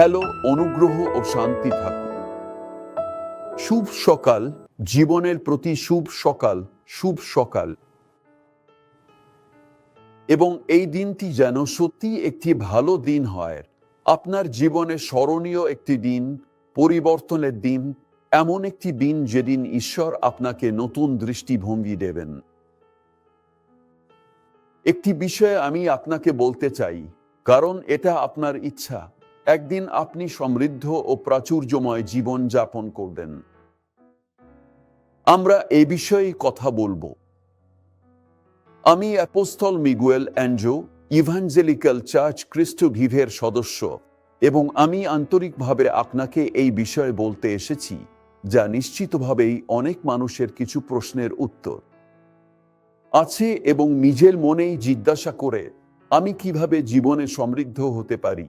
Hello, অনুগ্রহ ও শান্তি থাকুক। শুভ সকাল, জীবনের প্রতি শুভ সকাল শুভ সকাল। এবং এই দিনটি যেন সত্যি একটি ভালো দিন হয়। আপনার জীবনে স্মরণীয় একটি দিন, পরিবর্তনের দিন, এমন একটি দিন যেদিন ঈশ্বর আপনাকে নতুন দৃষ্টিভঙ্গি দেবেন। একটি বিষয়ে আমি আপনাকে বলতে চাই, কারণ এটা আপনার ইচ্ছা। একদিন আপনি সমৃদ্ধ ও প্রাচুর্যময় জীবন যাপন করবেন। আমরা এই বিষয়ে কথা বলব। আমি apostle Miguel Anjo evangelical church খ্রিস্ট ঘিভের সদস্য এবং আমি আন্তরিকভাবে আপনাকে এই বিষয়ে বলতে এসেছি, যা নিশ্চিতভাবেই অনেক মানুষের কিছু প্রশ্নের উত্তর। আছে এবং নিজের মনেই জিজ্ঞাসা করে আমি কীভাবে জীবনে সমৃদ্ধ হতে পারি।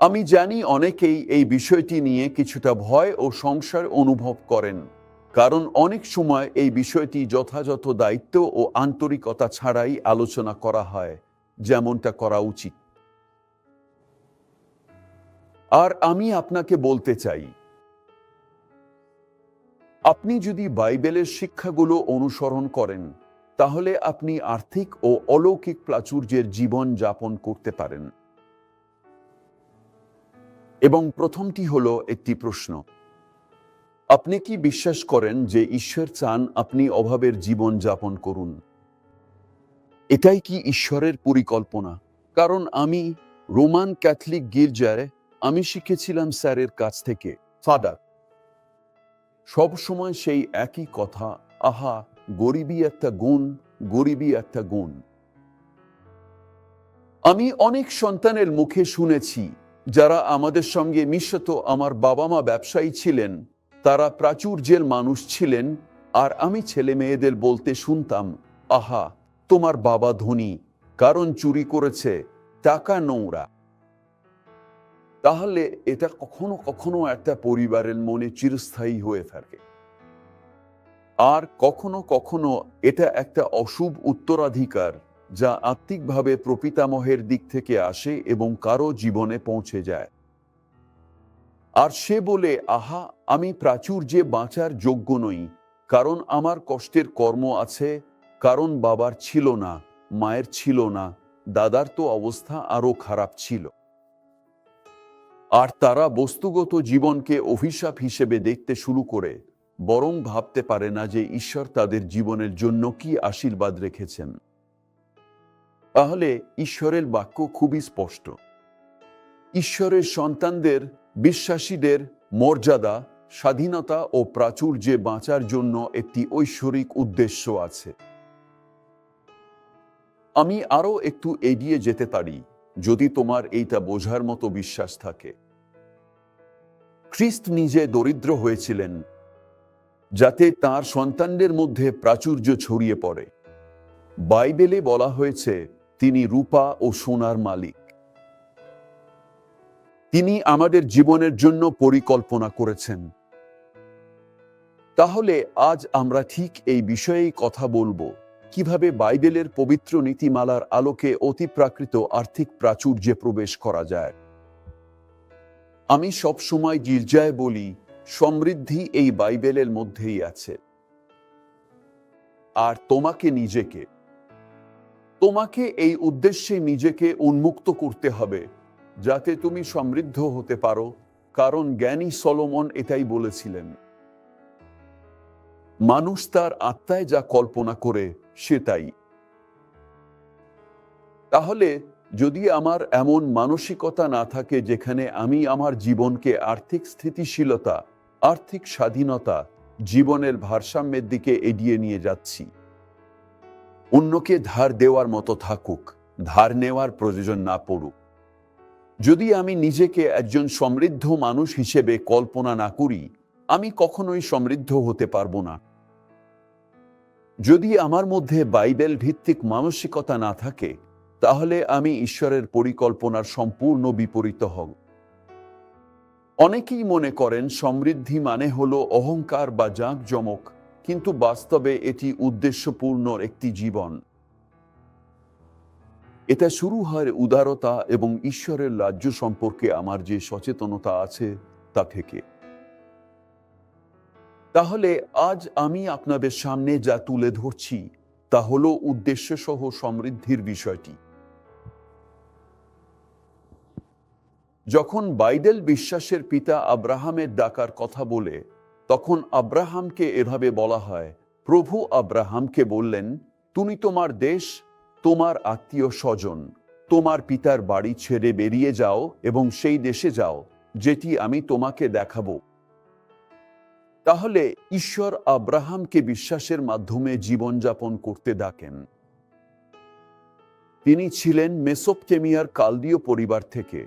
আমি জানি অনেকেই এই বিষয়টি নিয়ে কিছুটা ভয় ও সংশয় অনুভব করেন, কারণ অনেক সময় এই বিষয়টি যথাযথ দায়িত্ব ও আন্তরিকতা ছাড়াই আলোচনা করা হয়, যেমনটা করা উচিত। আর আমি আপনাকে বলতে চাই, আপনি যদি বাইবেলের শিক্ষাগুলো অনুসরণ করেন, তাহলে আপনি আর্থিক ও অলৌকিক প্রাচুর্যের জীবন যাপন করতে পারেন। এবং প্রথমটি হলো একটি প্রশ্ন। আপনি কি বিশ্বাস করেন যে ঈশ্বর চান আপনি অভাবের জীবন যাপন করুন? এটাই কি ঈশ্বরের পরিকল্পনা? কারণ আমি রোমান ক্যাথলিক গির্জায় আমি শিখেছিলাম স্যারের কাছ থেকে, ফাদার, সব সময় সেই একই কথা, আহা, গরিবই একটা গুণ, গরিবই একটা গুণ। আমি অনেক সন্তানের মুখে শুনেছি যারা আমাদের সঙ্গে মিশত, আমার বাবা মা ব্যবসায়ী ছিলেন, তারা প্রাচুর্যের মানুষ ছিলেন, আর আমি ছেলে মেয়েদের বলতে শুনতাম, আহা, তোমার বাবা ধনী, কারণ চুরি করেছে, টাকা নোংরা। তাহলে এটা কখনো কখনো একটা পরিবারের মনে চিরস্থায়ী হয়ে থাকে। আর কখনো কখনো এটা একটা অশুভ উত্তরাধিকার যা আত্মিকভাবে প্রপিতামহের দিক থেকে আসে এবং কারও জীবনে পৌঁছে যায়। আর সে বলে, আহা, আমি প্রাচুর্যে বাঁচার যোগ্য নই, কারণ আমার কষ্টের কর্ম আছে, কারণ বাবার ছিল না, মায়ের ছিল না, দাদার তো অবস্থা আরও খারাপ ছিল। আর তারা বস্তুগত জীবনকে অভিশাপ হিসেবে দেখতে শুরু করে, বরং ভাবতে পারে না যে ঈশ্বর তাদের জীবনের জন্য কি আশীর্বাদ রেখেছেন। তাহলে ঈশ্বরের বাক্য খুবই স্পষ্ট। ঈশ্বরের সন্তানদের, বিশ্বাসীদের মর্যাদা, স্বাধীনতা ও প্রাচুর্যে বাঁচার জন্য একটি ঐশ্বরিক উদ্দেশ্য আছে। আমি আরও একটু এগিয়ে যেতে পারি, যদি তোমার এইটা বোঝার মতো বিশ্বাস থাকে। খ্রিস্ট নিজে দরিদ্র হয়েছিলেন, যাতে তার সন্তানদের মধ্যে প্রাচুর্য ছড়িয়ে পড়ে। বাইবেলে বলা হয়েছে তিনি রূপা ও সোনার মালিক। তিনি আমাদের জীবনের জন্য পরিকল্পনা করেছেন। তাহলে আজ আমরা ঠিক এই বিষয়েই কথা বলব, কীভাবে বাইবেলের পবিত্র নীতিমালার আলোকে অতিপ্রাকৃত আর্থিক প্রাচুর্যে প্রবেশ করা যায়। আমি সব সময় গির্জায় বলি, সমৃদ্ধি এই বাইবেলের মধ্যেই আছে। আর তোমাকে নিজেকে তোমাকে এই উদ্দেশ্যে নিজেকে উন্মুক্ত করতে হবে, যাতে তুমি সমৃদ্ধ হতে পারো, কারণ জ্ঞানী সলোমন এটাই বলেছিলেন। মানুষ তার আত্মায় যা কল্পনা করে, সেটাই। তাহলে, যদি আমার এমন মানসিকতা না থাকে, যেখানে আমি আমার জীবনকে আর্থিক স্থিতিশীলতা, আর্থিক স্বাধীনতা, জীবনের ভারসাম্যের দিকে এগিয়ে নিয়ে যাচ্ছি। অন্যকে ধার দেওয়ার মতো থাকুক, ধার নেওয়ার প্রয়োজন না পড়ুক। যদি আমি নিজেকে একজন সমৃদ্ধ মানুষ হিসেবে কল্পনা না করি, আমি কখনোই সমৃদ্ধ হতে পারব না। যদি আমার মধ্যে বাইবেল ভিত্তিক মানসিকতা না থাকে, তাহলে আমি ঈশ্বরের পরিকল্পনার সম্পূর্ণ বিপরীত হব। অনেকেই মনে করেন, সমৃদ্ধি মানে হলো অহংকার বা জাঁকজমক। কিন্তু বাস্তবে এটি উদ্দেশ্যপূর্ণ একটি জীবন। এটা শুরু হয় উদারতা এবং ঈশ্বরের রাজ্য সম্পর্কে আমার যে সচেতনতা আছে তা থেকে। তাহলে আজ আমি আপনাদের সামনে যা তুলে ধরছি, তা হল উদ্দেশ্য সহ সমৃদ্ধির বিষয়টি। যখন বাইবেল বিশ্বাসের পিতা আব্রাহামের ডাকার কথা বলে তখন আব্রাহামকে এভাবে বলা হয়, প্রভু আব্রাহামকে বললেন, তুমি তোমার দেশ, তোমার আত্মীয় স্বজন, তোমার পিতার বাড়ি ছেড়ে বেরিয়ে যাও এবং সেই দেশে যাও, যেটি আমি তোমাকে দেখাবো। তাহলে ঈশ্বর আব্রাহামকে বিশ্বাসের মাধ্যমে জীবনযাপন করতে ডাকেন। তিনি ছিলেন মেসোপটেমিয়ার কালদীয় পরিবার থেকে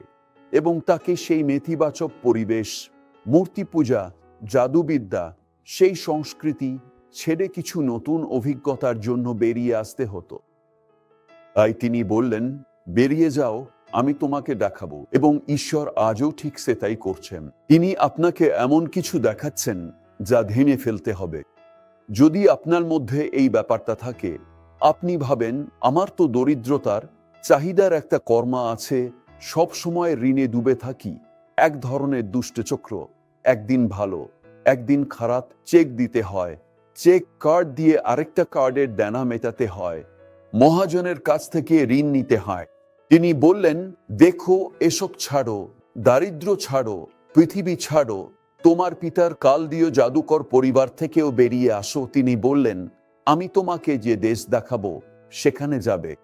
এবং তাকে সেই নেতিবাচক পরিবেশ মূর্তি পূজা জাদুবিদ্যা, সেই সংস্কৃতি ছেড়ে কিছু নতুন অভিজ্ঞতার জন্য বেরিয়ে আসতে হতো। তাই তিনি বললেন, বেরিয়ে যাও, আমি তোমাকে দেখাবো এবং ঈশ্বর আজও ঠিক সেটাই করছেন। তিনি আপনাকে এমন কিছু দেখাচ্ছেন যা ভেঙে ফেলতে হবে। যদি আপনার মধ্যে এই ব্যাপারটা থাকে, আপনি ভাবেন, আমার তো দরিদ্রতার চাহিদার একটা কর্মা আছে সব সময় ঋণে ডুবে থাকি, এক ধরনের দুষ্টচক্র একদিন ভালো, একদিন খারাপ চেক দিতে হয়। চেক কার্ড দিয়ে আরেকটা কার্ডের দেনা মেটাতে হয়। মহাজনের কাছ থেকে ঋণ নিতে হয়। তিনি বললেন, দেখো, এসব ছাড়ো, দারিদ্র ছাড়ো, পৃথিবী ছাড়ো, তোমার পিতার কালদীয় জাদুকর পরিবার থেকেও বেরিয়ে আসো। তিনি বললেন, আমি তোমাকে যে দেশ দেখাবো, সেখানে যাবে।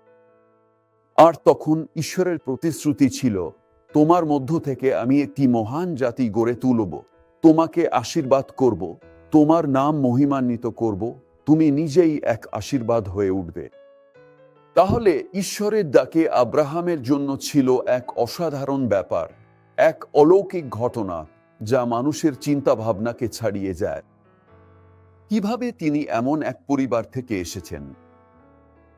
আর তখন ঈশ্বরের প্রতিশ্রুতি ছিল তোমার মধ্য থেকে আমি একটি মহান জাতি গড়ে তুলব। তোমাকে আশীর্বাদ করব। তোমার নাম মহিমান্বিত করব। তুমি নিজেই এক আশীর্বাদ হয়ে উঠবে। তাহলে ঈশ্বরের ডাকে আব্রাহামের জন্য ছিল এক অসাধারণ ব্যাপার, এক অলৌকিক ঘটনা যা মানুষের চিন্তা ভাবনাকে ছাড়িয়ে যায়। কীভাবে তিনি এমন এক পরিবার থেকে এসেছেন?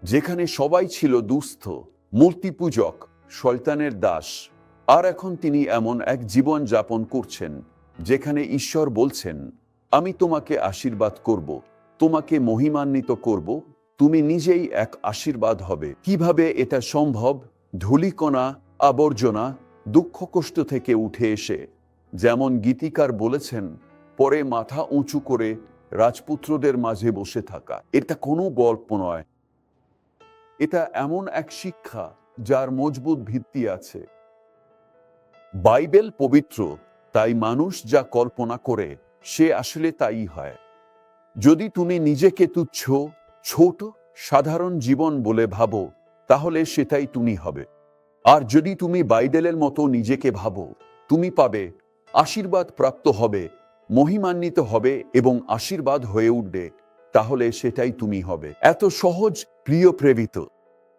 যেখানে সবাই ছিল দুস্থ মূর্তি পূজক শয়তানের দাস। আর এখন তিনি এমন এক জীবন যাপন করছেন, যেখানে ঈশ্বর বলছেন, আমি তোমাকে আশীর্বাদ করব, তোমাকে মহিমান্বিত করব, তুমি নিজেই এক আশীর্বাদ হবে। কীভাবে এটা সম্ভব? ধূলিকণা, আবর্জনা, দুঃখ কষ্ট থেকে উঠে এসে। যেমন গীতিকার বলেছেন, পরে মাথা উঁচু করে রাজপুত্রদের মাঝে বসে থাকা। এটা কোনো গল্প নয়। এটা এমন এক শিক্ষা, যার মজবুত ভিত্তি আছে। বাইবেল পবিত্র, তাই মানুষ যা কল্পনা করে, সে আসলে তাই হয়। যদি তুমি নিজেকে তুচ্ছ, ছোট, সাধারণ জীবন বলে ভাবো, তাহলে সেটাই তুমি হবে। আর যদি তুমি বাইবেলের মতো নিজেকে ভাবো, তুমি পাবে, আশীর্বাদ প্রাপ্ত হবে, মহিমান্বিত হবে এবং আশীর্বাদ হয়ে উঠবে, তাহলে সেটাই তুমি হবে। এত সহজ, প্রিয় প্রেরিত।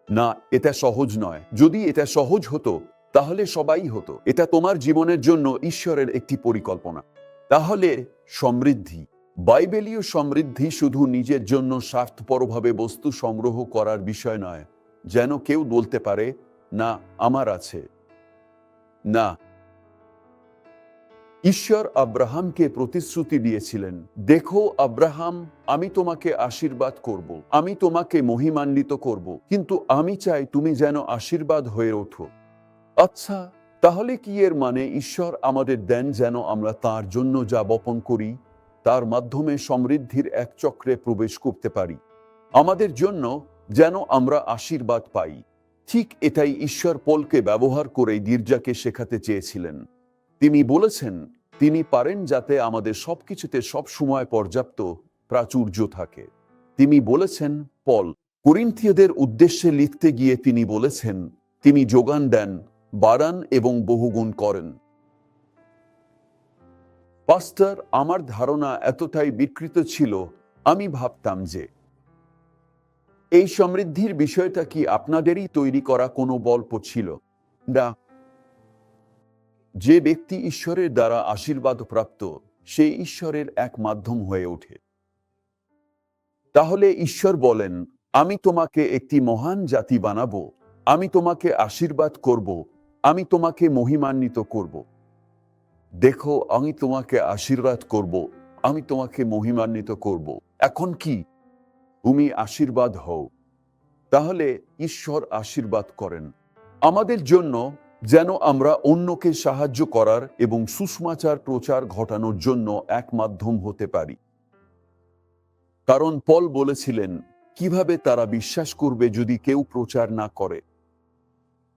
না, এটা সহজ নয়। যদি এটা সহজ হতো তাহলে সবাই হতো। এটা তোমার জীবনের জন্য ঈশ্বরের একটি পরিকল্পনা। তাহলে সমৃদ্ধি। বাইবেলীয় সমৃদ্ধি শুধু নিজের জন্য স্বার্থপরভাবে বস্তু সংগ্রহ করার বিষয় নয়, যেন কেউ বলতে পারে, না, আমার আছে। না। ঈশ্বর আব্রাহামকে প্রতিশ্রুতি দিয়েছিলেন, দেখো আব্রাহাম, আমি তোমাকে আশীর্বাদ করব, আমি তোমাকে মহিমান্বিত করব, কিন্তু আমি চাই তুমি যেন আশীর্বাদ হয়ে ওঠো। আচ্ছা তাহলে কি এর মানে ঈশ্বর আমাদের দেন যেন আমরা তার জন্য যা বপন করি, তার মাধ্যমে সমৃদ্ধির এক চক্রে প্রবেশ করতে পারি? আমাদের জন্য যেন আমরা আশীর্বাদ পাই। ঠিক এটাই ঈশ্বর পলকে ব্যবহার করে গির্জাকে শেখাতে চেয়েছিলেন। তিনি বলেছেন, তিনি পারেন যাতে আমাদের সব সময় পর্যাপ্ত প্রাচুর্য থাকে। তিনি বলেছেন, পল, করিন্থীয়দের উদ্দেশ্যে লিখতে গিয়ে তিনি বলেছেন, তিনি যোগান দেন বাড়ান এবং বহুগুণ করেন। পাস্টার, আমার ধারণা এতটাই বিকৃত ছিল, আমি ভাবতাম যে, এই সমৃদ্ধির বিষয়টা কি আপনাদেরই তৈরি করা কোনো গল্প ছিল? না। যে ব্যক্তি ঈশ্বরের দ্বারা আশীর্বাদ প্রাপ্ত সে ঈশ্বরের এক মাধ্যম হয়ে ওঠে। তাহলে ঈশ্বর বলেন, আমি তোমাকে একটি মহান জাতি বানাবো, আমি তোমাকে আশীর্বাদ করব আমি তোমাকে মহিমান্বিত করব। দেখো, আমি তোমাকে আশীর্বাদ করব। আমি তোমাকে মহিমান্বিত করব। এখন কি? তুমি আশীর্বাদ হও। তাহলে ঈশ্বর আশীর্বাদ করেন। আমাদের জন্য যেন আমরা অন্যকে সাহায্য করার এবং সুষমাচার প্রচার ঘটানোর জন্য এক মাধ্যম হতে পারি। কারণ পল বলেছিলেন, কীভাবে তারা বিশ্বাস করবে যদি কেউ প্রচার না করে?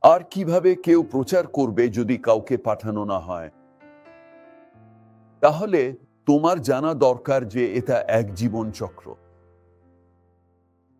আর কীভাবে কেউ প্রচার করবে যদি কাউকে পাঠানো না হয়? তাহলে তোমার জানা দরকার যে এটা এক জীবন চক্র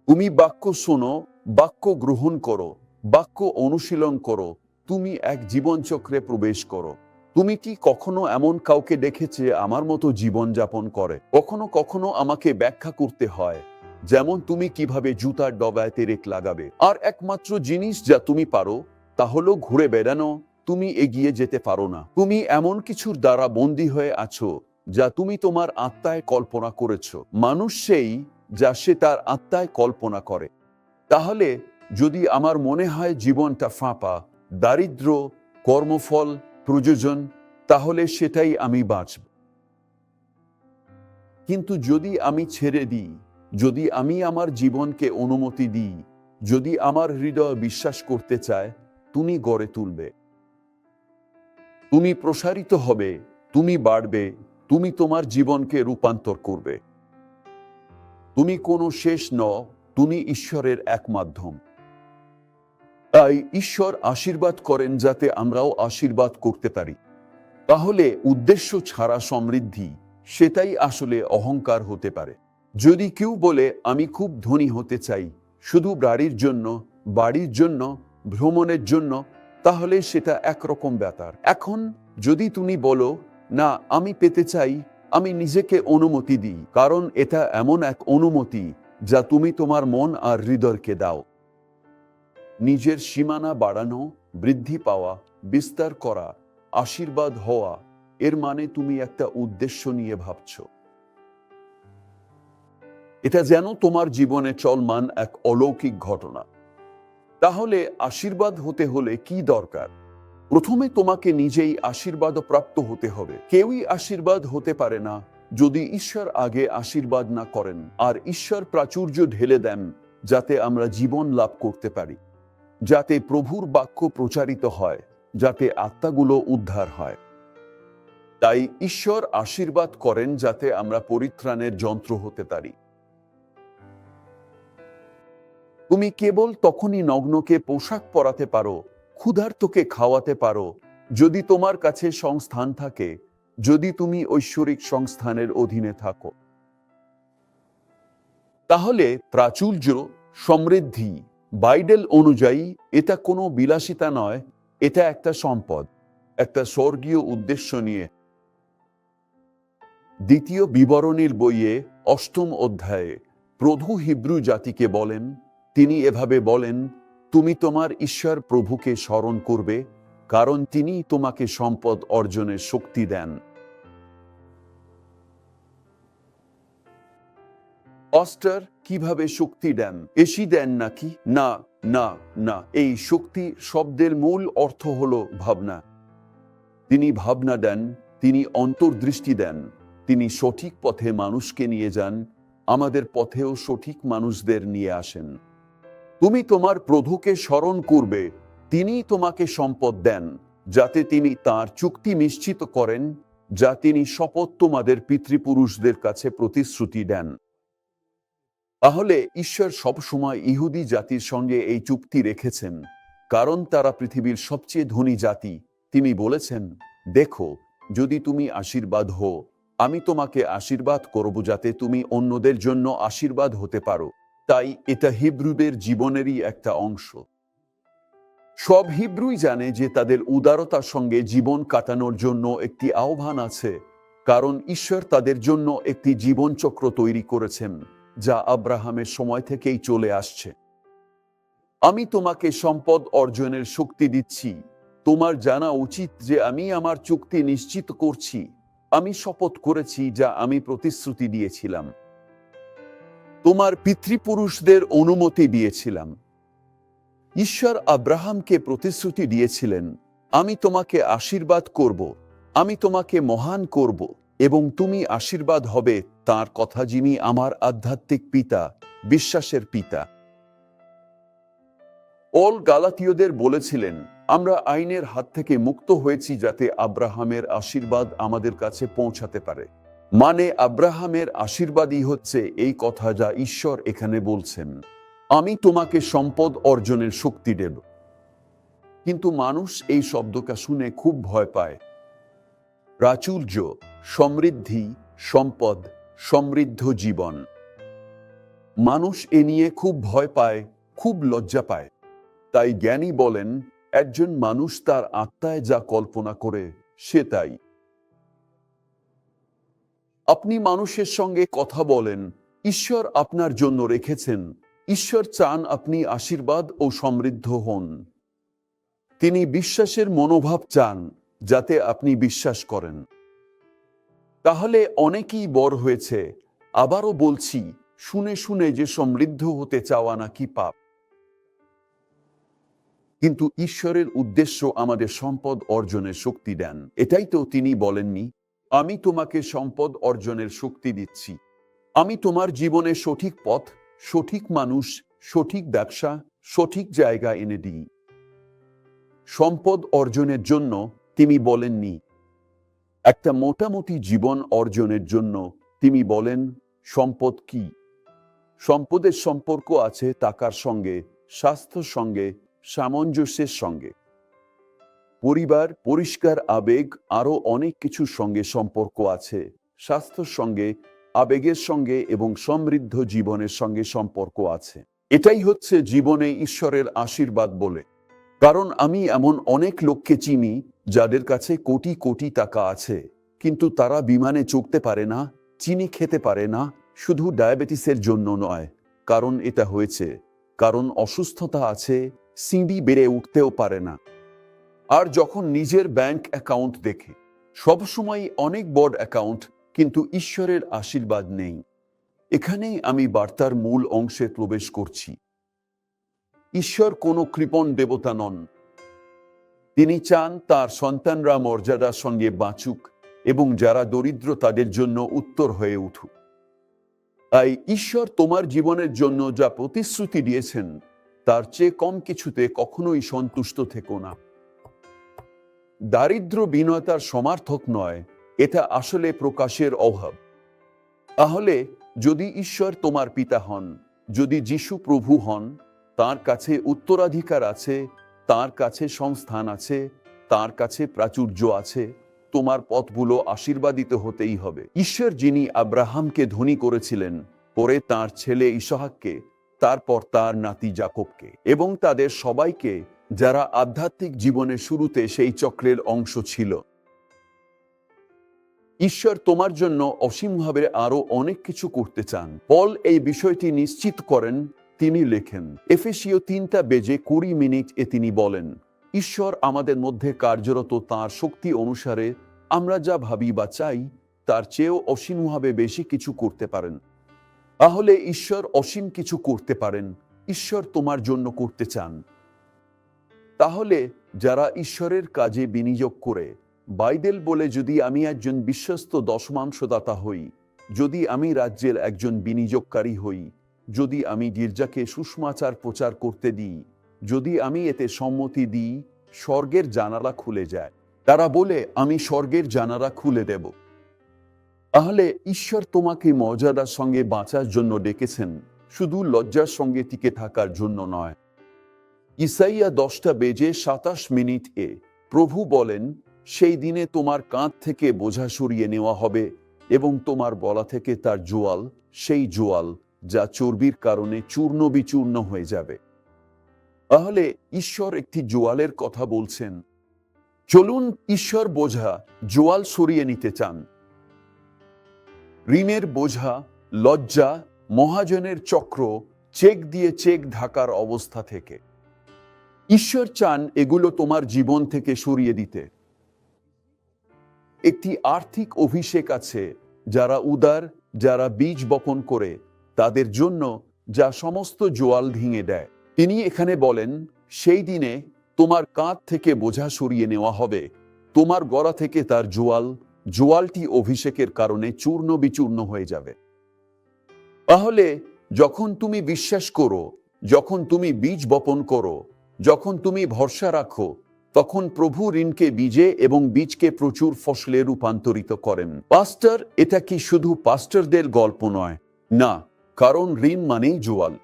তুমি বাক্য শোনো, বাক্য গ্রহণ করো, বাক্য অনুশীলন করো, তুমি এক জীবন চক্রে প্রবেশ করো। তুমি কি কখনো এমন কাউকে দেখেছে আমার মতো জীবন যাপন করে? কখনো কখনো আমাকে ব্যাখ্যা করতে হয়, যেমন তুমি কীভাবে জুতার ডবায় তেরেক লাগাবে। আর একমাত্র জিনিস যা তুমি পারো তা হলো, ঘুরে বেড়ানো, তুমি এগিয়ে যেতে পারো না। তুমি এমন কিছুর দ্বারা বন্দী হয়ে আছো, যা তুমি তোমার আত্মায় কল্পনা করেছ। মানুষ সেই যা সে তার আত্মায় কল্পনা করে। তাহলে, যদি আমার মনে হয় জীবনটা ফাঁপা, দারিদ্র, কর্মফল, প্রযোজন, তাহলে সেটাই আমি বাঁচব। কিন্তু যদি আমি ছেড়ে দিই, যদি আমি আমার জীবনকে অনুমতি দিই, যদি আমার হৃদয় বিশ্বাস করতে চায় তুমি গড়ে তুলবে। তুমি প্রসারিত হবে, তুমি বাড়বে, তুমি তোমার জীবনকে রূপান্তর করবে। তুমি কোনো শেষ ন তুমি ঈশ্বরের এক মাধ্যম। তাই ঈশ্বর আশীর্বাদ করেন যাতে আমরাও আশীর্বাদ করতে পারি। তাহলে উদ্দেশ্য ছাড়া সমৃদ্ধি, সেটাই আসলে অহংকার হতে পারে। যদি কেউ বলে, আমি খুব ধনী হতে চাই, শুধু বাড়ির জন্য বাড়ির জন্য ভ্রমণের জন্য, তাহলে সেটা একরকম ব্যাপার। এখন যদি তুমি বলো, না, আমি পেতে চাই, আমি নিজেকে অনুমতি দিই। কারণ এটা এমন এক অনুমতি যা তুমি তোমার মন আর হৃদয়কে দাও। নিজের সীমানা বাড়ানো, বৃদ্ধি পাওয়া, বিস্তার করা, আশীর্বাদ হওয়া, এর মানে তুমি একটা উদ্দেশ্য নিয়ে ভাবছ। এটা যেন তোমার জীবনে চলমান এক অলৌকিক ঘটনা। তাহলে আশীর্বাদ হতে হলে কি দরকার? প্রথমে তোমাকে নিজেই আশীর্বাদ প্রাপ্ত হতে হবে। কেউই আশীর্বাদ হতে পারে না যদি ঈশ্বর আগে আশীর্বাদ না করেন আর ঈশ্বর প্রাচুর্য ঢেলে দেন যাতে আমরা জীবন লাভ করতে পারি। যাতে প্রভুর বাক্য প্রচারিত হয়, যাতে আত্মাগুলো উদ্ধার হয়। তাই ঈশ্বর আশীর্বাদ করেন যাতে আমরা পরিত্রাণের যন্ত্র হতে পারি। তুমি কেবল তখনই নগ্নকে পোশাক পরাতে পারো, ক্ষুধার্তকে খাওয়াতে পারো। যদি তোমার কাছে সংস্থান থাকে, যদি তুমি ঐশ্বরিক সংস্থানের অধীনে থাকো। তাহলে প্রাচুর্য, সমৃদ্ধি, বাইডেল অনুযায়ী এটা কোনো বিলাসিতা নয়, এটা একটা সম্পদ, একটা স্বর্গীয় উদ্দেশ্য নিয়ে। দ্বিতীয় বিবরণীর বইয়ে অষ্টম অধ্যায়ে প্রধু হিব্রু জাতিকে বলেন তিনি এভাবে বলেন, তুমি তোমার ঈশ্বর প্রভুকে স্মরণ করবে, কারণ তিনি তোমাকে সম্পদ অর্জনের শক্তি দেন। অস্টার কীভাবে শক্তি দেন? এসি দেন নাকি? না না না, এই শক্তি শব্দের মূল অর্থ হল ভাবনা। তিনি ভাবনা দেন, তিনি অন্তর্দৃষ্টি দেন, তিনি সঠিক পথে মানুষকে নিয়ে যান, আমাদের পথেও সঠিক মানুষদের নিয়ে আসেন। তুমি তোমার প্রভুকে স্মরণ করবে তিনি তোমাকে সম্পদ দেন, যাতে তিনি তার চুক্তি নিশ্চিত করেন, যা তিনি শপথ তোমাদের পিতৃপুরুষদের কাছে প্রতিশ্রুতি দেন। তাহলে ঈশ্বর সবসময় ইহুদি জাতির সঙ্গে এই চুক্তি রেখেছেন, কারণ তারা পৃথিবীর সবচেয়ে ধনী জাতি। তিনি বলেছেন, দেখো, যদি তুমি আশীর্বাদ হো আমি তোমাকে আশীর্বাদ করব যাতে তুমি অন্যদের জন্য আশীর্বাদ হতে পারো। তাই এটা হিব্রুদের জীবনেরই একটা অংশ। সব হিব্রুই জানে যে তাদের উদারতার সঙ্গে জীবন কাটানোর জন্য একটি আহ্বান আছে, কারণ ঈশ্বর তাদের জন্য একটি জীবনচক্র তৈরি করেছেন, যা আব্রাহামের সময় থেকেই চলে আসছে। আমি তোমাকে সম্পদ অর্জনের শক্তি দিচ্ছি, তোমার জানা উচিত যে আমি আমার চুক্তি নিশ্চিত করছি, আমি শপথ করেছি যা আমি প্রতিশ্রুতি দিয়েছিলাম। তোমার পিতৃপুরুষদের অনুমতি দিয়েছিলাম। ঈশ্বর আব্রাহামকে প্রতিশ্রুতি দিয়েছিলেন, আমি তোমাকে আশীর্বাদ করব, আমি তোমাকে মহান করব এবং তুমি আশীর্বাদ হবে তার কথা যিনি আমার আধ্যাত্মিক পিতা, বিশ্বাসের পিতা। অল গালাতীয়দের বলেছিলেন, আমরা আইনের হাত থেকে মুক্ত হয়েছি যাতে আব্রাহামের আশীর্বাদ আমাদের কাছে পৌঁছাতে পারে। মানে আব্রাহামের আশীর্বাদই হচ্ছে এই কথা যা ঈশ্বর এখানে বলছেন, আমি তোমাকে সম্পদ অর্জনের শক্তি দেব। কিন্তু মানুষ এই শব্দটা শুনে খুব ভয় পায়। প্রাচুর্য, সমৃদ্ধি, সম্পদ, সমৃদ্ধ জীবন। মানুষ এ নিয়ে খুব ভয় পায়, খুব লজ্জা পায়। তাই জ্ঞানী বলেন, একজন মানুষ তার আত্মায় যা কল্পনা করে, সে তাই। আপনি মানুষের সঙ্গে কথা বলেন। ঈশ্বর আপনার জন্য রেখেছেন। ঈশ্বর চান আপনি আশীর্বাদ ও সমৃদ্ধ হন। তিনি বিশ্বাসের মনোভাব চান, যাতে আপনি বিশ্বাস করেন। তাহলে অনেকেই বড় হয়েছে। আবারও বলছি, শুনে শুনে যে সমৃদ্ধ হতে চাওয়া নাকি পাপ। কিন্তু ঈশ্বরের উদ্দেশ্য আমাদের সম্পদ অর্জনের শক্তি দেন। এটাই তো তিনি বলেননি। আমি তোমাকে সম্পদ অর্জনের শক্তি দিচ্ছি। আমি তোমার জীবনে সঠিক পথ, সঠিক মানুষ, সঠিক ব্যবসা, সঠিক জায়গা এনে দিই। সম্পদ অর্জনের জন্য তিনি বলেননি। একটা মোটামুটি জীবন অর্জনের জন্য তিনি বলেন, সম্পদ কি? সম্পদের সম্পর্ক আছে টাকার সঙ্গে, স্বাস্থ্যর সঙ্গে, সামঞ্জস্যের সঙ্গে। পরিবার, পরিষ্কার আবেগ, আরও অনেক কিছুর সঙ্গে সম্পর্ক আছে। স্বাস্থ্যর সঙ্গে, আবেগের সঙ্গে এবং সমৃদ্ধ জীবনের সঙ্গে সম্পর্ক আছে। এটাই হচ্ছে জীবনে ঈশ্বরের আশীর্বাদ বলে। কারণ আমি এমন অনেক লোককে চিনি যাদের কাছে কোটি কোটি টাকা আছে। কিন্তু তারা বিমানে চড়তে পারে না, চিনি খেতে পারে না, শুধু ডায়াবেটিসের জন্য নয়। কারণ এটা হয়েছে। কারণ অসুস্থতা আছে, সিঁড়ি বেড়ে উঠতেও পারে না। আর যখন নিজের ব্যাংক অ্যাকাউন্ট দেখে সবসময় অনেক বড় অ্যাকাউন্ট, কিন্তু ঈশ্বরের আশীর্বাদ নেই। এখানেই আমি বার্তার মূল অংশে প্রবেশ করছি। ঈশ্বর কোনো কৃপণ দেবতা নন। তিনি চান তার সন্তানরা মর্যাদার সঙ্গে বাঁচুক এবং যারা দরিদ্র তাদের জন্য উত্তর হয়ে উঠুক। তাই ঈশ্বর তোমার জীবনের জন্য যা প্রতিশ্রুতি দিয়েছেন, তার চেয়ে কম কিছুতে কখনোই সন্তুষ্ট থেকো না। দারিদ্র বিনয়তার সমার্থক নয়, এটা আসলে প্রকাশের অভাব। তাহলে যদি ঈশ্বর তোমার পিতা হন, যদি যিশু প্রভু হন, তার কাছে উত্তরাধিকার আছে, তার কাছে সংস্থান আছে, তার কাছে প্রাচুর্য আছে, তোমার পথগুলো আশীর্বাদিত হতেই হবে। ঈশ্বর যিনি আব্রাহামকে ধনী করেছিলেন, পরে তার ছেলে ইসহাককে, তারপর তার নাতি জাকবকে এবং তাদের সবাইকে যারা আধ্যাত্মিক জীবনের শুরুতে সেই চক্রের অংশ ছিল। ঈশ্বর তোমার জন্য অসীমভাবে আরও অনেক কিছু করতে চান। পল এই বিষয়টি নিশ্চিত করেন, তিনি লেখেন, এফেসীয় তিনটা বেজে কুড়ি মিনিট এ তিনি বলেন, ঈশ্বর আমাদের মধ্যে কার্যরত তার শক্তি অনুসারে আমরা যা ভাবি বা চাই, তার চেয়েও অসীমভাবে বেশি কিছু করতে পারেন। তাহলে ঈশ্বর অসীম কিছু করতে পারেন। ঈশ্বর তোমার জন্য করতে চান। তাহলে যারা ঈশ্বরের কাজে বিনিয়োগ করে বাইবেল বলে যদি আমি একজন বিশ্বস্ত দশমাংশদাতা হই, যদি আমি রাজ্যের একজন বিনিয়োগকারী হই, যদি আমি গির্জাকে সুষমাচার প্রচার করতে দিই, যদি আমি এতে সম্মতি দিই, স্বর্গের জানালা খুলে যায়। তারা বলে, আমি স্বর্গের জানালা খুলে দেব। তাহলে ঈশ্বর তোমাকে মর্যাদার সঙ্গে বাঁচার জন্য ডেকেছেন, শুধু লজ্জার সঙ্গে টিকে থাকার জন্য নয়। ইসাইয়া দশটা বেজে সাতাশ মিনিট এ প্রভু বলেন, সেই দিনে তোমার কাঁধ থেকে বোঝা সরিয়ে নেওয়া হবে এবং তোমার বলা থেকে তার জোয়াল, সেই জোয়াল, যা চর্বির কারণে চূর্ণ বিচূর্ণ হয়ে যাবে। তাহলে ঈশ্বর একটি জোয়ালের কথা বলছেন। চলুন ঈশ্বর বোঝা, জোয়াল সরিয়ে নিতে চান। ঋণের বোঝা, লজ্জা, মহাজনের চক্র, চেক দিয়ে চেক ঢাকার অবস্থা থেকে। ঈশ্বর চান এগুলো তোমার জীবন থেকে সরিয়ে দিতে। একটি আর্থিক অভিষেক আছে যারা উদার, যারা বীজ বপন করে, তাদের জন্য যা সমস্ত জোয়াল ভেঙে দেয়। তিনি এখানে বলেন, সেই দিনে তোমার কাঁধ থেকে বোঝা সরিয়ে নেওয়া হবে। তোমার গড়া থেকে তার জোয়াল, জোয়ালটি অভিষেকের কারণে চূর্ণ বিচূর্ণ হয়ে যাবে। তাহলে যখন তুমি বিশ্বাস করো, যখন তুমি বীজ বপন করো যখন তুমি ভরসা রাখো, তখন প্রভু ঋণকে বীজে এবং বীজকে প্রচুর ফসলে রূপান্তরিত করেন। পাস্টার, এটা কি শুধু পাস্টারদের গল্প নয়? না, কারণ ঋণ মানেই জোয়াল।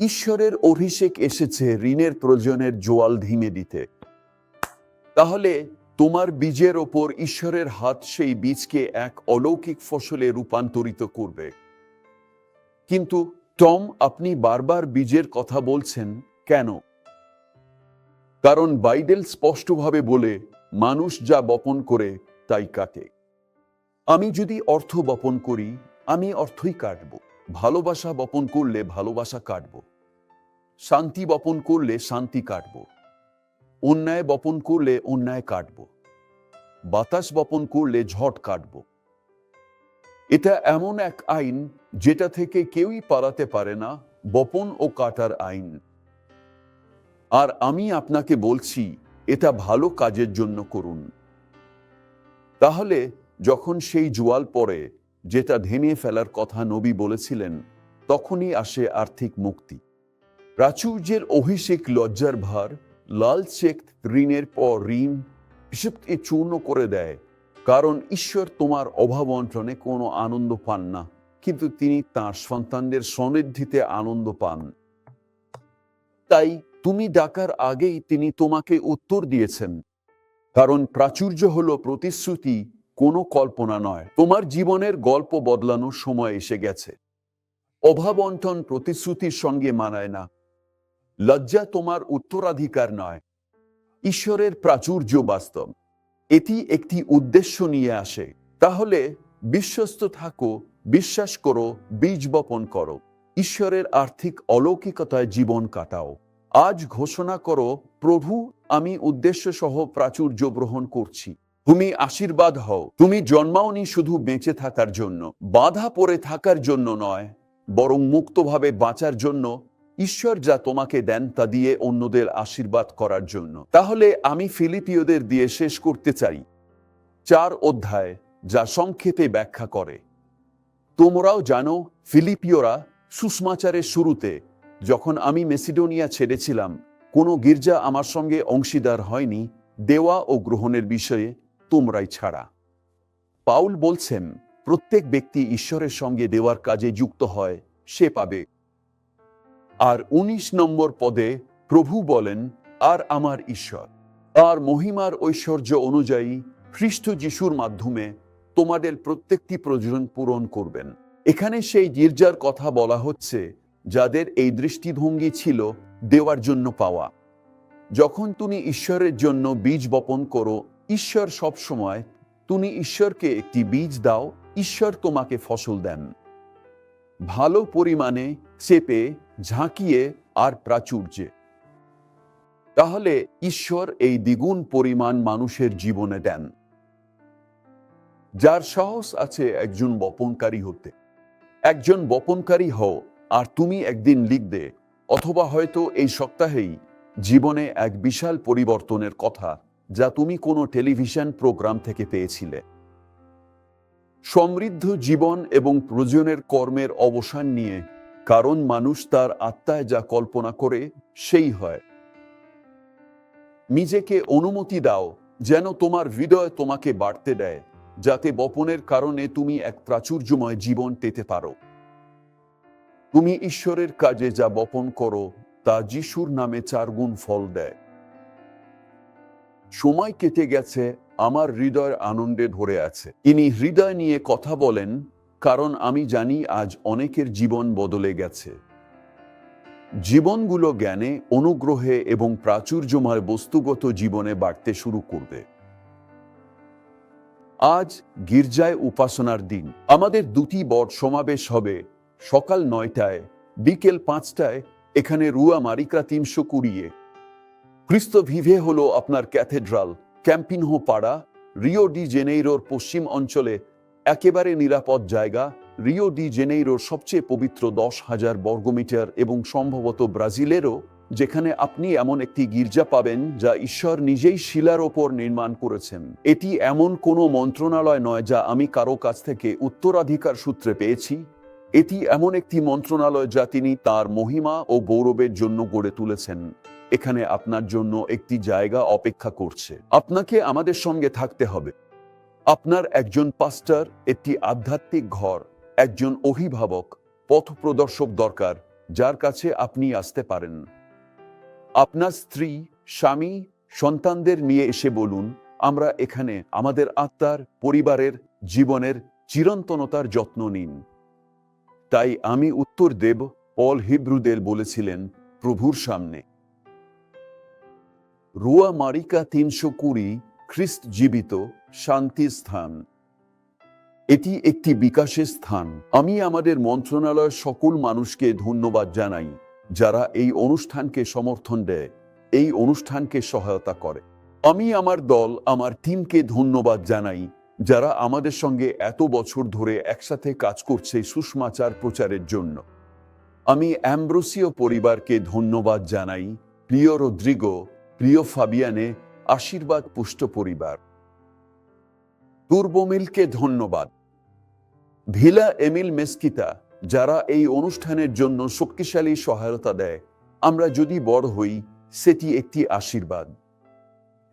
ঈশ্বরের অভিষেক এসেছে ঋণের প্রয়োজনের জোয়াল ধিমে দিতে। তাহলে তোমার বীজের ওপর ঈশ্বরের হাত সেই বীজকে এক অলৌকিক ফসলে রূপান্তরিত করবে। কিন্তু টম আপনি বারবার বীজের কথা বলছেন কেন? কারণ বাইবেল স্পষ্টভাবে বলে, মানুষ যা বপন করে, তাই কাটে। আমি যদি অর্থ বপন করি, আমি অর্থই কাটব। ভালোবাসা বপন করলে ভালোবাসা কাটব। শান্তি বপন করলে শান্তি কাটব। অন্যায় বপন করলে অন্যায় কাটব। বাতাস বপন করলে ঝট কাটব। এটা এমন এক আইন যেটা থেকে কেউই পালাতে পারে না, বপন ও কাটার আইন। আর আমি আপনাকে বলছি, এটা ভালো কাজের জন্য করুন। তাহলে যখন সেই জোয়াল পড়ে, যেটা ধেনে ফেলার কথা নবী বলেছিলেন, তখনই আসে আর্থিক মুক্তি। প্রাচুর্যের অভিষেক লজ্জার ভার, লাল চেক ঋণের পর ঋণ এসবকে চূর্ণ করে দেয় কারণ ঈশ্বর তোমার অভাব অন্টনে কোনো আনন্দ পান না, কিন্তু তিনি তার সন্তানদের সমৃদ্ধিতে আনন্দ পান। তাই তুমি ডাকার আগেই তিনি তোমাকে উত্তর দিয়েছেন, কারণ প্রাচুর্য হলো প্রতিশ্রুতি, কোনো কল্পনা নয়। তোমার জীবনের গল্প বদলানোর সময় এসে গেছে। অভাব অন্টন প্রতিশ্রুতির সঙ্গে মানায় না। লজ্জা তোমার উত্তরাধিকার নয়। ঈশ্বরের প্রাচুর্য বাস্তব। এটি একটি উদ্দেশ্য নিয়ে আসে। তাহলে বিশ্বস্ত থাকো, বিশ্বাস করো, বীজ বপন করো। ঈশ্বরের আর্থিক অলৌকিকতায় জীবন কাটাও। আজ ঘোষণা করো, প্রভু, আমি উদ্দেশ্য সহ প্রাচুর্য গ্রহণ করছি। তুমি আশীর্বাদ হও। তুমি জন্মাওনি শুধু বেঁচে থাকার জন্য। বাধা পড়ে থাকার জন্য নয়, বরং মুক্তভাবে বাঁচার জন্য ঈশ্বর যা তোমাকে দেন তা দিয়ে অন্যদের আশীর্বাদ করার জন্য। তাহলে আমি ফিলিপিওদের দিয়ে শেষ করতে চাই। চার অধ্যায়, যা সংক্ষেপে ব্যাখ্যা করে। তোমরাও জানো ফিলিপিওরা সুষমাচারের শুরুতে, যখন আমি মেসিডোনিয়া ছেড়েছিলাম, কোনো গির্জা আমার সঙ্গে অংশীদার হয়নি, দেওয়া ও গ্রহণের বিষয়ে তোমরাই ছাড়া। পাউল বলছেন, প্রত্যেক ব্যক্তি ঈশ্বরের সঙ্গে দেওয়ার কাজে যুক্ত হয়, সে পাবে। আর ১৯ নম্বর পদে প্রভু বলেন, আর আমার ঈশ্বর, আর মহিমার ঐশ্বর্য অনুযায়ী খ্রিস্ট যিশুর মাধ্যমে তোমাদের প্রত্যেকটি প্রয়োজন পূরণ করবেন। এখানে সেই গির্জার কথা বলা হচ্ছে, যাদের এই দৃষ্টিভঙ্গি ছিল দেওয়ার জন্য পাওয়া। যখন তুমি ঈশ্বরের জন্য বীজ বপন করো, ঈশ্বর সব সময় তুমি ঈশ্বরকে একটি বীজ দাও, ঈশ্বর তোমাকে ফসল দেন। ভালো পরিমাণে চেপে, ঝাঁকিয়ে আর প্রাচুর্যে। তাহলে ঈশ্বর এই দ্বিগুণ পরিমাণ মানুষের জীবনে দেন। যার সাহস আছে একজন বপনকারী হতে। একজন বপনকারী হও, আর তুমি একদিন লিখবে, অথবা হয়তো এই সপ্তাহেই জীবনে এক বিশাল পরিবর্তনের কথা, যা তুমি কোনো টেলিভিশন প্রোগ্রাম থেকে পেয়েছিলে। সমৃদ্ধ জীবন এবং প্রয়োজনের কর্মের অবসান নিয়ে কারণ মানুষ তার আত্মায় যা কল্পনা করে, সেই হয়। নিজেকে অনুমতি দাও যেন তোমার হৃদয় তোমাকে বাড়তে দেয়, যাতে বপনের কারণে তুমি এক প্রাচুর্যময় জীবন পেতে পারো। তুমি ঈশ্বরের কাজে যা বপন করো, তা যিশুর নামে চারগুণ ফল দেয়। সময় কেটে গেছে আমার হৃদয় আনন্দে ধরে আছে। ইনি হৃদয় নিয়ে কথা বলেন, কারণ আমি জানি আজ অনেকের জীবন বদলে গেছে। জীবনগুলো জ্ঞানে, অনুগ্রহে এবং প্রাচুর্যময় বস্তুগত জীবনে বাড়তে শুরু করবে। আজ গির্জায় উপাসনার দিন। আমাদের দুটি বট সমাবেশ হবে সকাল নয়টায়, বিকেল পাঁচটায়, এখানে রুয়া মারিকা তিনশো কুড়িয়ে। খ্রিস্ত ভিভে হলো আপনার ক্যাথেড্রাল। ক্যাম্পিনহো পাড়া রিও ডি জেনেইরোর পশ্চিম অঞ্চলে একেবারে নিরাপদ জায়গা। রিও ডি জেনেইরোর সবচেয়ে পবিত্র দশ হাজার বর্গমিটার এবং সম্ভবত ব্রাজিলেরও, যেখানে আপনি এমন একটি গির্জা পাবেন যা ঈশ্বর নিজেই শিলার ওপর নির্মাণ করেছেন। এটি এমন কোনো মন্ত্রণালয় নয় যা আমি কারও কাছ থেকে উত্তরাধিকার সূত্রে পেয়েছি। এটি এমন একটি মন্ত্রণালয় যা তিনি তার মহিমা ও গৌরবের জন্য গড়ে তুলেছেন। এখানে আপনার জন্য একটি জায়গা অপেক্ষা করছে। আপনাকে আমাদের সঙ্গে থাকতে হবে। আপনার একজন পাস্টার, একটি আধ্যাত্মিক ঘর, একজন অভিভাবক পথপ্রদর্শক দরকার, যার কাছে আপনি আসতে পারেন। আপনার স্ত্রী, স্বামী, সন্তানদের নিয়ে এসে বলুন, আমরা এখানে আমাদের আত্মার, পরিবারের, জীবনের চিরন্তনতার যত্ন নিন। তাই আমি উত্তর দেব, পল হিব্রুদের বলেছিলেন প্রভুর সামনে। রুয়া মারিকা তিনশো কুড়ি, খ্রিস্ট জীবিত, শান্তি স্থান। এটি একটি বিকাশের স্থান। আমি আমাদের মন্ত্রণালয়ের সকল মানুষকে ধন্যবাদ জানাই, যারা এই অনুষ্ঠানকে সমর্থন দেয়, এই অনুষ্ঠানকে সহায়তা করে। আমি আমার দল, আমার টিমকে ধন্যবাদ জানাই যারা আমাদের সঙ্গে এত বছর ধরে একসাথে কাজ করছে সুষমাচার প্রচারের জন্য। আমি অ্যাম্ব্রোসিও পরিবারকে ধন্যবাদ জানাই, প্রিয় রদ্রিগো, প্রিয় ফাবিয়ানে আশীর্বাদ পুষ্ট পরিবার। তুর্বমিলকে ধন্যবাদ। ভিলা এমিল মেসকিতা, যারা এই অনুষ্ঠানের জন্য শক্তিশালী সহায়তা দেয়, আমরা যদি বড় হই, সেটি একটি আশীর্বাদ।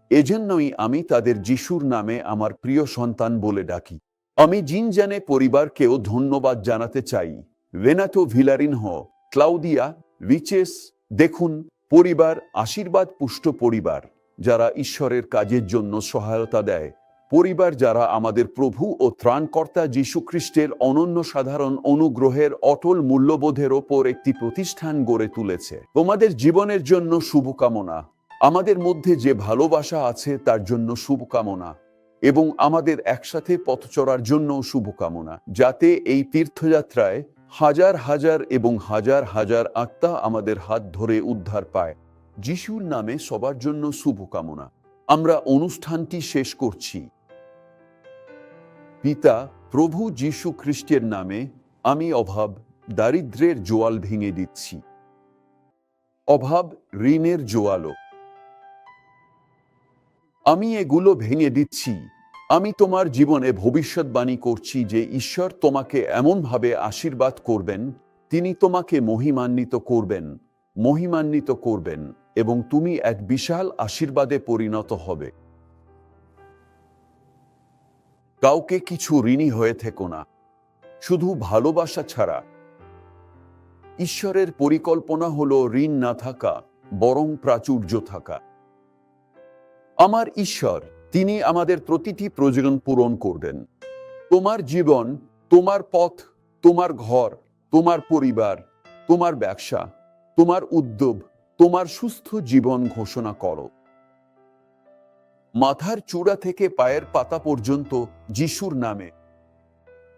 এজন্যই আমি তাদের যিশুর নামে আমার প্রিয় সন্তান বলে ডাকি। আমি জিনজানে পরিবারকেও ধন্যবাদ জানাতে চাই। ভেনাটো ভিলারিনহ ক্লাউদিয়া ভিচেস দেখুন, পরিবার, আশীর্বাদ পুষ্ট পরিবার, যারা ঈশ্বরের কাজের জন্য সহায়তা দেয়। পরিবার যারা আমাদের প্রভু ও ত্রাণকর্তা যীশু খ্রিস্টের অনন্য সাধারণ অনুগ্রহের অটল মূল্যবোধের ওপর একটি প্রতিষ্ঠান গড়ে তুলেছে। তোমাদের জীবনের জন্য শুভকামনা। আমাদের মধ্যে যে ভালোবাসা আছে তার জন্য শুভকামনা এবং আমাদের একসাথে পথ চড়ার জন্য শুভকামনা, যাতে এই তীর্থযাত্রায় হাজার হাজার এবং হাজার হাজার আত্মা আমাদের হাত ধরে উদ্ধার পায়। যিশুর নামে সবার জন্য শুভকামনা। আমরা অনুষ্ঠানটি শেষ করছি। পিতা, প্রভু যীশু খ্রিস্টের নামে আমি অভাব, দারিদ্র্যের জোয়াল ভেঙে দিচ্ছি। অভাব, ঋণের জোয়ালও। আমি এগুলো ভেঙে দিচ্ছি। আমি তোমার জীবনে ভবিষ্যৎবাণী করছি যে ঈশ্বর তোমাকে এমনভাবে আশীর্বাদ করবেন, তিনি তোমাকে মহিমান্বিত করবেন মহিমান্বিত করবেন এবং তুমি এক বিশাল আশীর্বাদে পরিণত হবে। কাউকে কিছু ঋণী হয়ে থেকো না। শুধু ভালোবাসা ছাড়া। ঈশ্বরের পরিকল্পনা হলো ঋণ না থাকা, বরং প্রাচুর্য থাকা। আমার ঈশ্বর, তিনি আমাদের প্রতিটি প্রয়োজন পূরণ করবেন। তোমার জীবন, তোমার পথ, তোমার ঘর, তোমার পরিবার, তোমার ব্যবসা, তোমার উদ্যোগ, তোমার সুস্থ জীবন ঘোষণা করো। মাথার চূড়া থেকে পায়ের পাতা পর্যন্ত যিশুর নামে।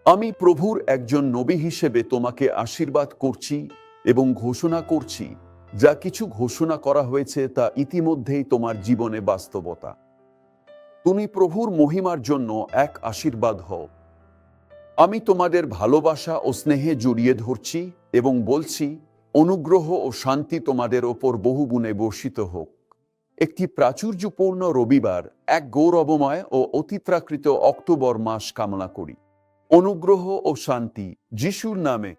আমি প্রভুর একজন নবী হিসেবে তোমাকে আশীর্বাদ করছি এবং ঘোষণা করছি। যা কিছু ঘোষণা করা হয়েছে তা ইতিমধ্যেই তোমার জীবনে বাস্তবতা। তুমি প্রভুর মহিমার জন্য এক আশীর্বাদ হও। আমি তোমাদের ভালোবাসা ও স্নেহে জড়িয়ে ধরছি এবং বলছি, অনুগ্রহ ও শান্তি তোমাদের ওপর বহুগুণে বর্ষিত হোক। একটি প্রাচুর্যপূর্ণ রবিবার, এক গৌরবময় ও অতিপ্রাকৃত অক্টোবর মাস কামনা করি। অনুগ্রহ ও শান্তি, যিশুর নামে